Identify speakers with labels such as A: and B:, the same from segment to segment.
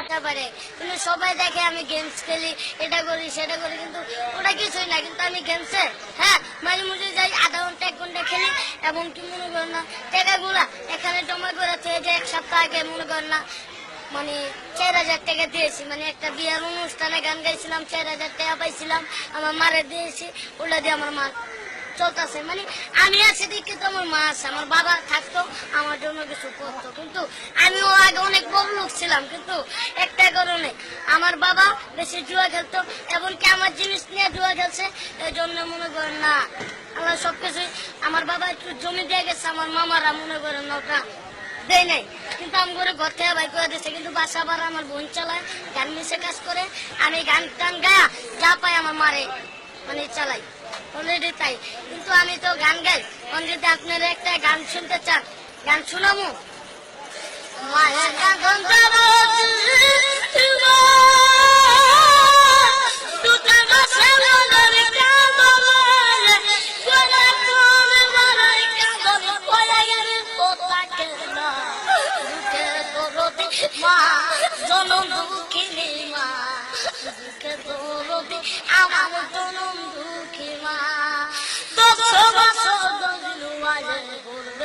A: পারে কিন্তু সবাই দেখে আমি গেমস খেলি, এটা করি, সেটা করি, কিন্তু ওটা কিছুই না। কিন্তু আমি গেমসে হ্যাঁ মাঝে মাঝে যাই, আধা ঘণ্টা, এক ঘণ্টা খেলি এবং কি মনে করেন না, টাকাগুলা এখানে জমা করে যে এক সপ্তাহ আগে মনে করেন না মানে চার হাজার টাকা দিয়েছি। মানে একটা বিয়ের অনুষ্ঠানে গান গাইছিলাম, চার হাজার টাকা পাইছিলাম, আমার মারে দিয়েছি, ওটা দিয়ে আমার মা চলতেছে। মানে আমি আছি দেখে তো আমার মা আছে, আমার বাবা থাকতো কিছু করতো, কিন্তু আমিও আগে অনেক বড় ছিলাম, কিন্তু একটা কারণে আমার বাবা বেশি জুয়া খেলতো, এমনকি আমার জিনিস নিয়ে জুয়া খেলছে এই জন্য মনে করেন না, আল্লাহ সবকিছু, আমার বাবা একটু জমি দিয়ে গেছে, আমার মামারা মনে করেন না ওটা দেয় নাই। কিন্তু আমি করে ঘর থেকে বাই করে দিচ্ছে কিন্তু বাসা বার আমার বোন চালায়, গান মিশে কাজ করে, আমি গান টান গায়া যা পাই আমার মারে মানে চালাই। অলরেডি তাই। কিন্তু আমি তো গান গাই। যদি আপনারা একটা গান শুনতে চান গান গান মা জনম দুঃখিনী মা। দুঃখে দরদি আমার জনম দুঃখী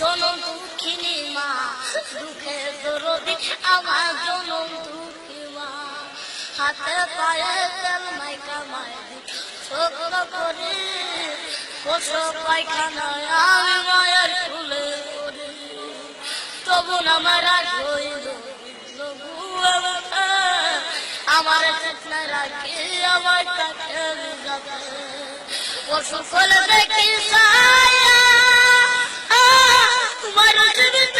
A: জনম দুঃখিনী মা। দুঃখে দরদি আমার জনম দুঃখী মা। হাতে পায়ে তেল পায়খানায় আমি মায়ের ফুলে তবু আমার হইল আমার চেতনা রাখি আমার কাছে যাবে দেখি সায়া তোমার জীবিত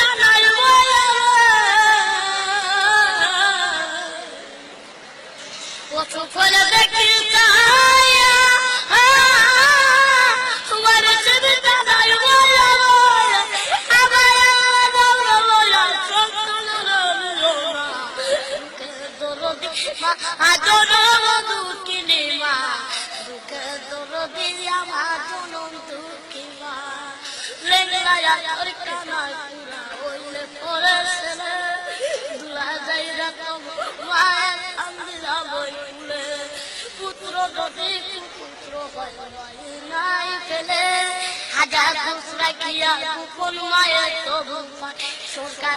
A: দরদি আমার জনম দুঃখী মা লেঙ্গায়া তোর কানায় পুরা হইলে পরে ছেলে দুলা যাই রাখম মায়ের আন্দিরা বই ফুলে পুত্র যদি পুত্র হয় নাই সরকার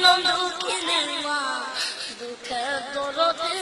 A: জনম দুঃখিনী মা দুঃখে দরদে